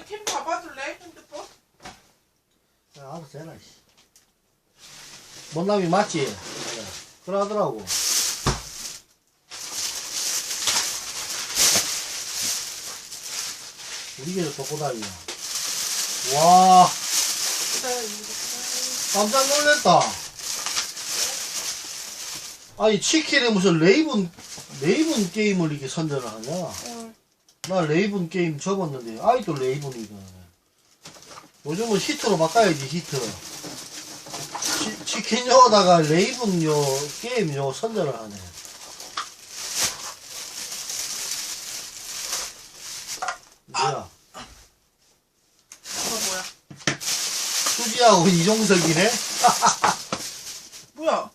언니 캠 봐봐줄래? 핸드폰? 야, 알아서 해라, 씨. 못남이 맞지? 그래. 그러더라고. 우리 집에 독고다이야. 와. 깜짝 놀랐다. 아니, 치킨에 무슨 레이븐, 레이븐 게임을 이렇게 선전을 하냐? 어. 나 레이븐 게임 접었는데, 아이도 레이븐이다. 요즘은 히트로 바꿔야지, 히트. 치, 치킨 요다가 레이븐 요, 게임 요 선전을 하네. 뭐야? 이거 뭐야? 수지하고 이종석이네? 뭐야?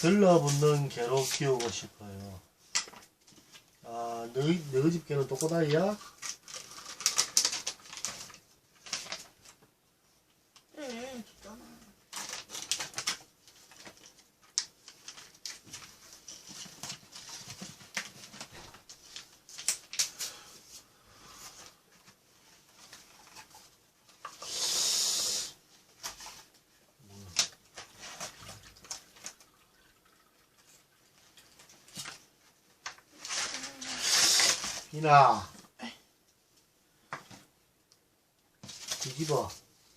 들러붙는 개로 키우고 싶어요. 아, 너희, 너희 집 개는 똑꼬다이야? 예, 줬잖아. 이나. 뒤집어.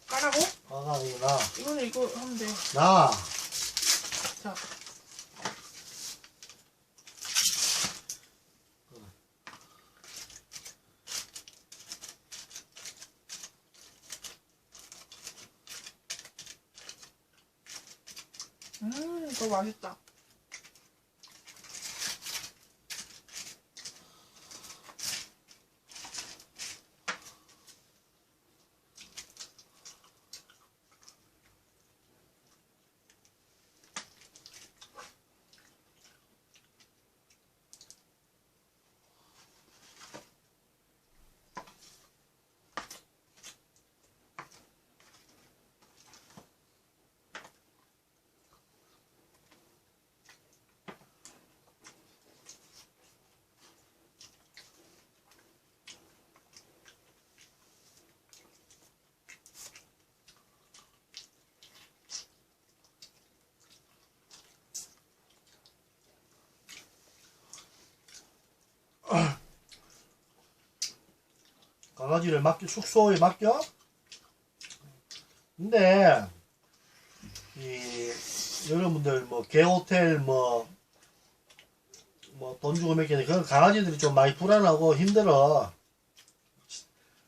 까라고? 이거 나. 이거는 이거 하면 돼. 나. 자. 음, 이거 맛있다. 강아지를 맡겨, 숙소에 맡겨? 근데, 이, 여러분들, 뭐, 개호텔, 뭐, 뭐, 돈 주고 맡기는 그런 강아지들이 좀 많이 불안하고 힘들어.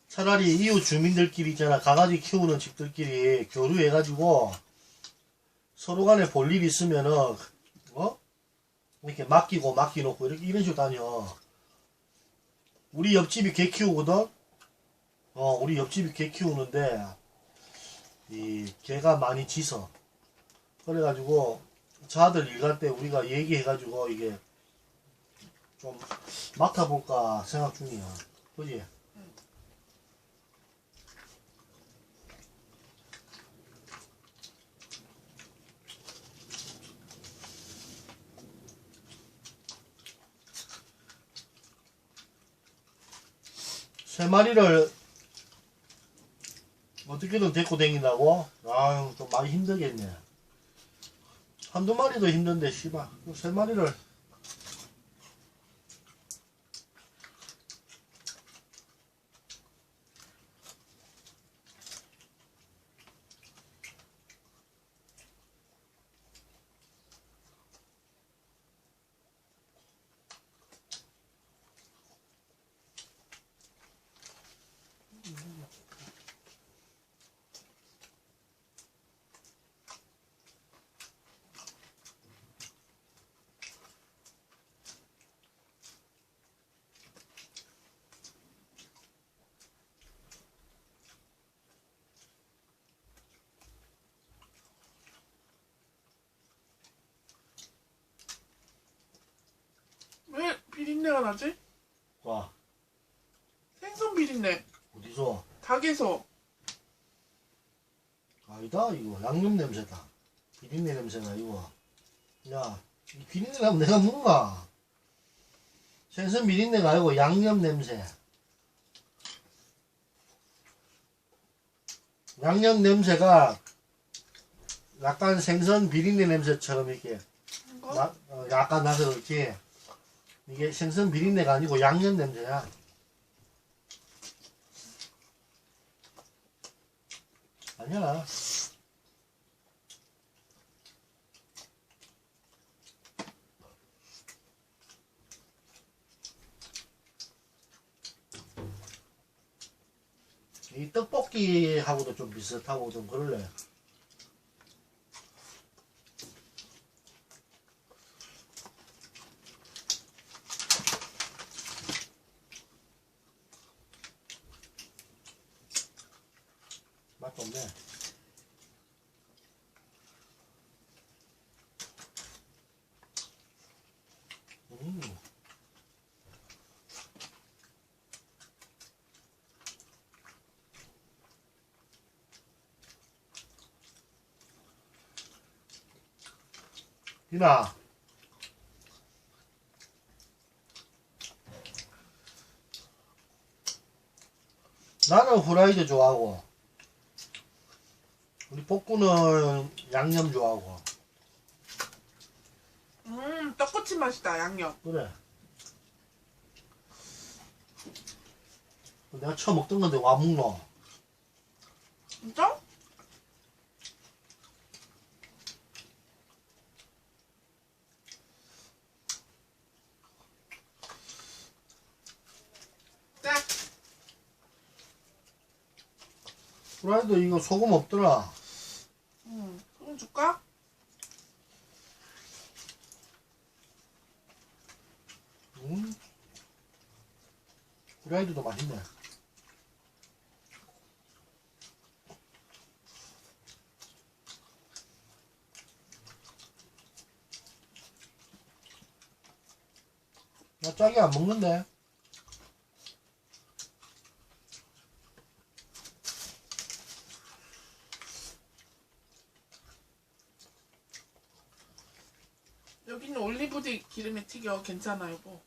차라리 이웃 주민들끼리 있잖아. 강아지 키우는 집들끼리 교류해 가지고, 서로 간에 볼일 있으면은, 어? 이렇게 맡기고 맡기놓고, 이렇게, 이런 식으로 다녀. 우리 옆집이 개 키우거든? 어, 우리 옆집이 개 키우는데, 이, 개가 많이 짖어. 그래가지고, 자들 일갈 때 우리가 얘기해가지고, 이게, 좀, 맡아볼까 생각 중이야. 그지? 세 마리를 어떻게든 데리고 다닌다고? 아유, 좀 많이 힘들겠네. 한두 마리도 힘든데, 씨발. 그세 마리를. 왜 비린내가 나지? 와, 생선 비린내. 어디서? 닭에서. 아니다 이거 양념 냄새다 비린내 냄새나 이거 야 이 비린내 나면 내가 먹나 생선 비린내가 아니고 양념 냄새 양념 냄새가 약간 생선 비린내 냄새처럼 이렇게 이거? 나, 어, 약간 나서 그렇지 이게 생선 비린내가 아니고 양념 냄새야. 아니야. 이 떡볶이하고도 좀 비슷하고 좀 그럴래 맛도 없네 음. 비나 나는 후라이드 좋아하고 우리 복구는 양념 좋아하고 음, 떡꼬치 맛이다, 양념. 그래 내가 처음 먹던 건데 와 먹노 진짜? 네. 후라이드 이거 소금 없더라 음, 소금 줄까? 음. 후라이드도 맛있네 나 짜게 안 먹는데 여기는 올리브드 기름에 튀겨. 괜찮아, 여보.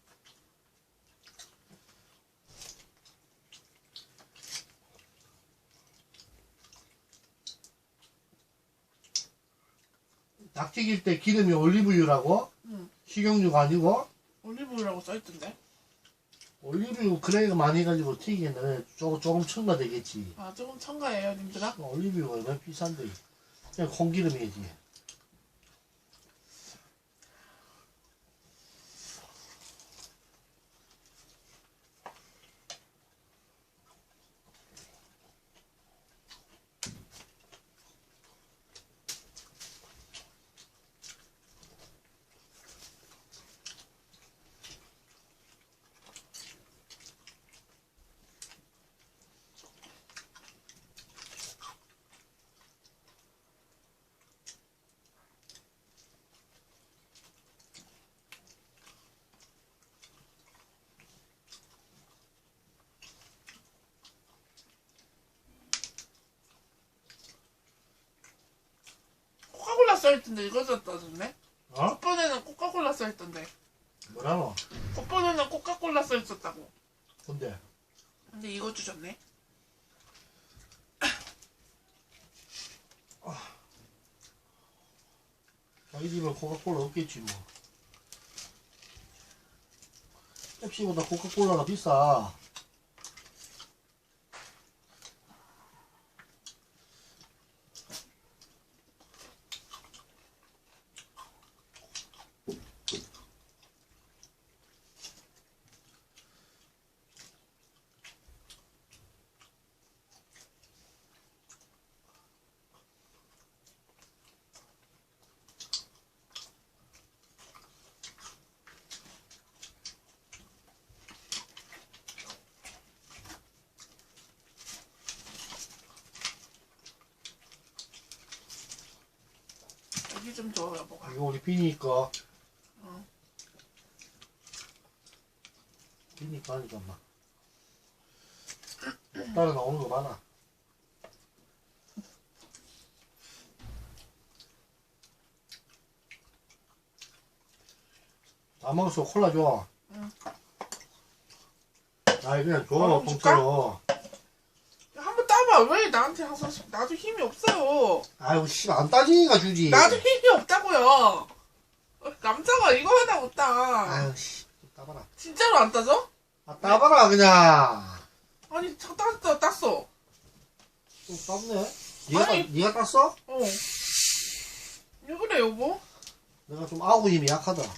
닭 튀길 때 기름이 올리브유라고? 응. 식용유가 아니고? 올리브유라고 써있던데. 올리브유 그레이가 많이 해가지고 튀기는 조금, 조금 첨가되겠지 아, 조금 첨가해요, 님들아. 올리브유가 얼마나 비싼데 그냥 콩기름이지 써있던데, 이거 썼다던데? 어? 콧번에는 코카콜라 써있던데. 뭐라노? 콧번에는 코카콜라 써있었다고. 근데 근데 이거 주셨네. 자기 집에 코카콜라 없겠지 뭐 펩시보다 코카콜라가 비싸 좀 줘, 여보가. 이거 우리 비니까. 어. 비니까 하니까 막. 따로 나오는 거 많아. 안 먹었어 콜라 줘. 응. 아 그냥 줘 어, 줄까? 공짜로. 따봐. 왜 나한테 항상 시- 나도 힘이 없어요. 아이고 씨안 따지니까 주지. 나도 힘이 없다고요. 어, 남자가 이거 하나 못 따. 아유 씨 따봐라. 진짜로 안 따져? 아 따봐라 그냥. 아니 저 땄어 땄어. 좀 땄네. 니가 따, 아니. 니가 땄어? 어. 왜 그래 여보? 내가 좀 아구 힘이 약하다. 야,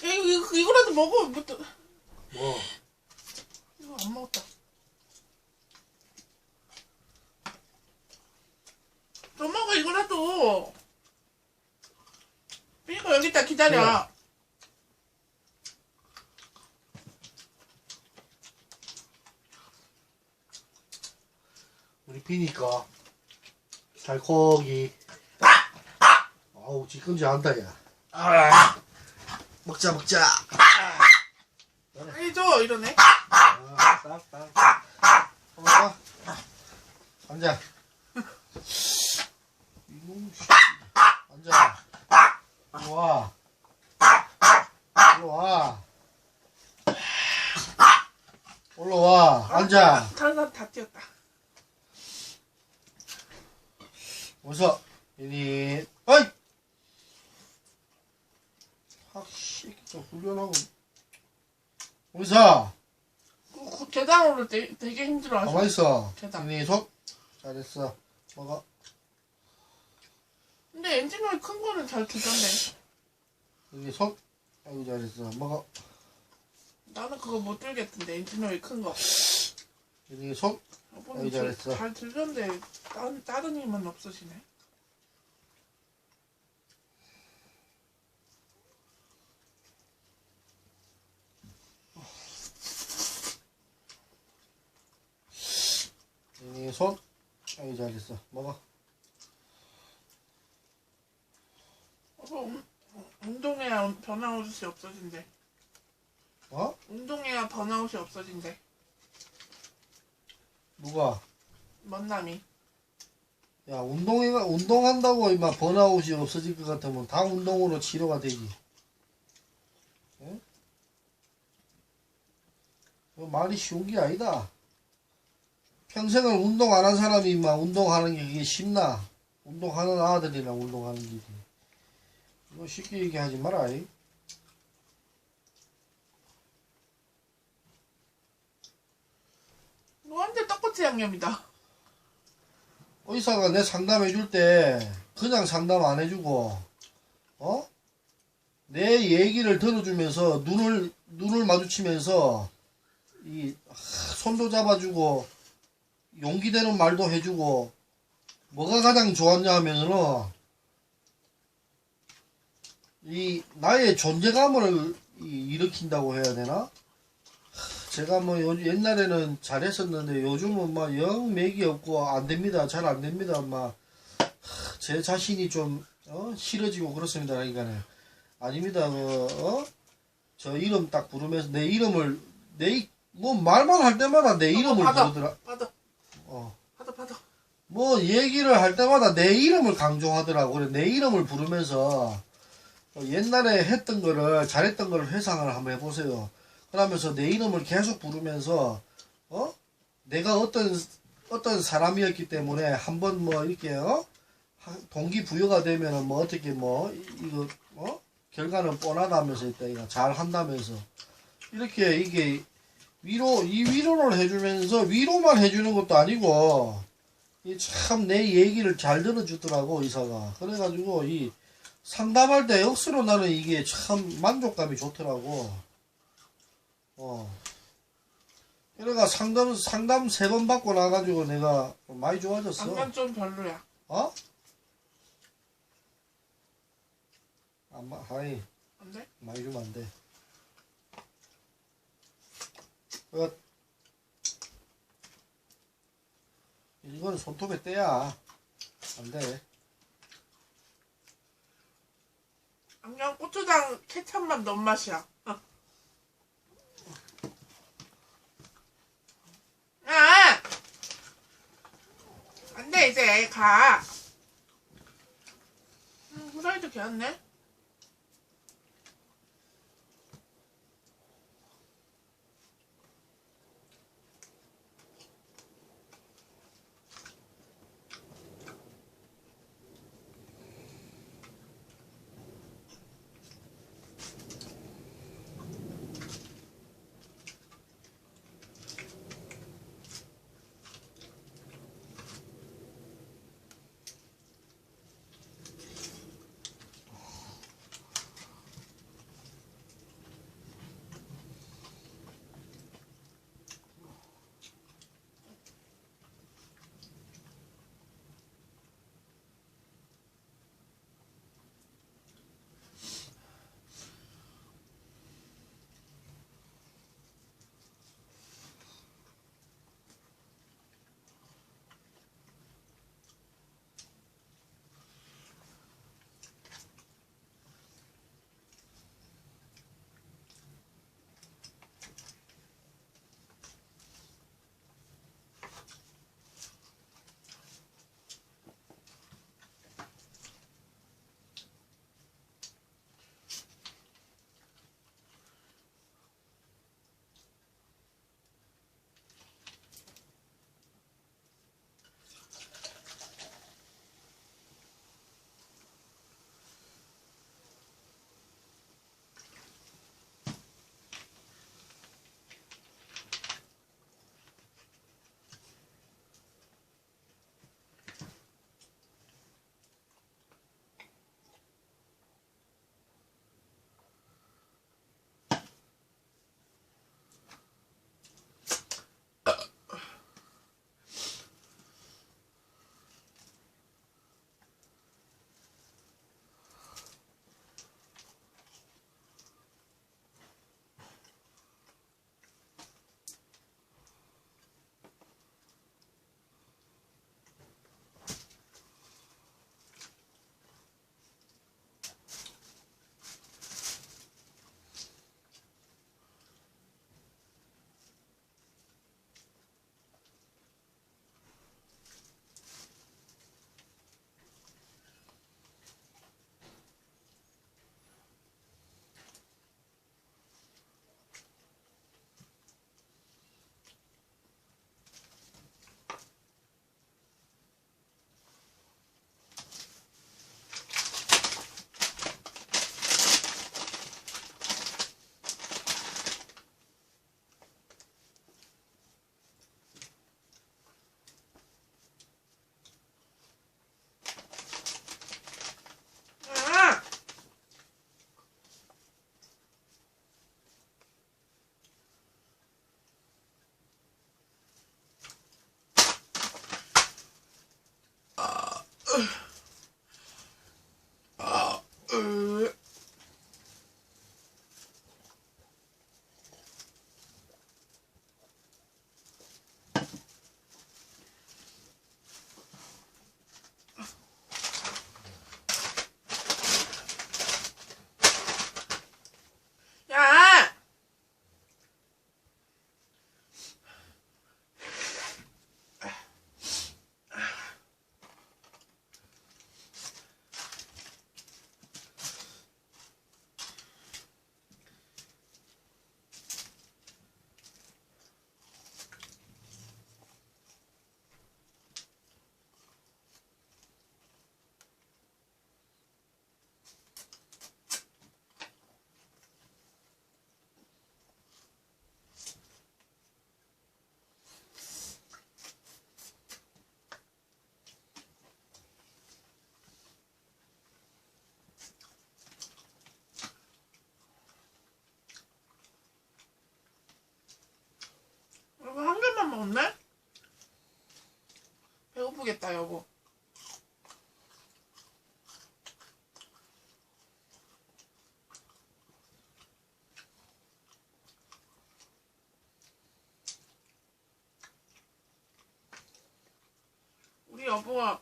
이거, 이거 이거라도 먹어. 이것도 뭐 이거 안 먹었다. 더 먹어 이거라도. 이거 여기 다 기다려. 그래. 우리 비니까 살코기. 아우 지끈지 안다 야. 아, 먹자 먹자. 빨리 줘 이러네. 아, 딱, 딱. 먹어. 앉아. 이놈 씨. 앉아. 일로 와. 일로 와. 올라와. 앉아. 사람 다 뛰었다. 어서. 이니. 어이! 확실히 좀 훈련하고. 어서. 그, 그 계단 오를 때 되게 힘들어 하셔. 가만 있어. 됐다. 이니 속. 잘했어. 먹어. 근데 엔진오일 큰 거는 잘 주던데. 이니 속. 아이고 잘했어. 먹어. 나는 그거 못 들겠던데 엔진오일 큰 거. 속. 여보는 아이고, 잘, 잘했어. 잘 들던데 다른 다른 힘은 없으시네. 이니 손. 아이고 잘했어. 먹어. 여보 운- 운동해야 번아웃이 없어진대. 어? 운동해야 번아웃이 없어진대. 누가? 먼남이. 야 운동해 운동한다고 이마 번아웃이 없어질 것 같으면 다 운동으로 치료가 되지. 응? 그 말이 쉬운 게 아니다. 평생을 운동 안 한 사람이 막 운동하는 게 그게 쉽나? 운동하는 아들이랑 운동하는 길이. 이거 쉽게 얘기하지 마라. 이. 완전 떡꼬치 양념이다. 의사가 내 상담해 줄 때 그냥 상담 안 해주고 어? 내 얘기를 들어주면서 눈을 눈을 마주치면서 이 하, 손도 잡아주고 용기 되는 말도 해주고 뭐가 가장 좋았냐 하면은 이 나의 존재감을 이- 일으킨다고 해야 되나? 제가 뭐 요- 옛날에는 잘했었는데 요즘은 막 영 맥이 없고 안 됩니다. 잘 안 됩니다. 막 제 자신이 좀 어? 싫어지고 그렇습니다. 그러니까는 아닙니다. 그 어? 저 이름 딱 부르면서 내 이름을 내 뭐 말만 할 때마다 내 이름을 받아. 부르더라. 받아. 어. 받아 받아. 뭐 얘기를 할 때마다 내 이름을 강조하더라고. 그래 내 이름을 부르면서 어, 옛날에 했던 거를 잘했던 거를 회상을 한번 해보세요. 그러면서 내 이름을 계속 부르면서 어? 내가 어떤 어떤 사람이었기 때문에 한번 뭐 이렇게 어? 하- 동기 부여가 되면은 뭐 어떻게 뭐 이- 이거 어? 결과는 뻔하다면서 이거 잘 한다면서. 이렇게 이게 위로 이 위로를 해주면서 위로만 해주는 것도 아니고 참 내 얘기를 잘 들어주더라고 의사가. 그래가지고 이 상담할 때 억수로 나는 이게 참 만족감이 좋더라고 어 그래가 상담 상담 세 번 받고 나가지고 내가 많이 좋아졌어 안면 좀 별로야. 어? 안마 하이 안 돼? 많이 주면 안 돼. 끝. 이건 손톱에 떼야. 안 돼. 안면 고추장 케찹만 넣은 맛이야. 어. 아! 안 돼, 이제 가. 음, 후라이드 개었네. 우리 여보가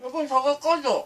여보 저거 꺼줘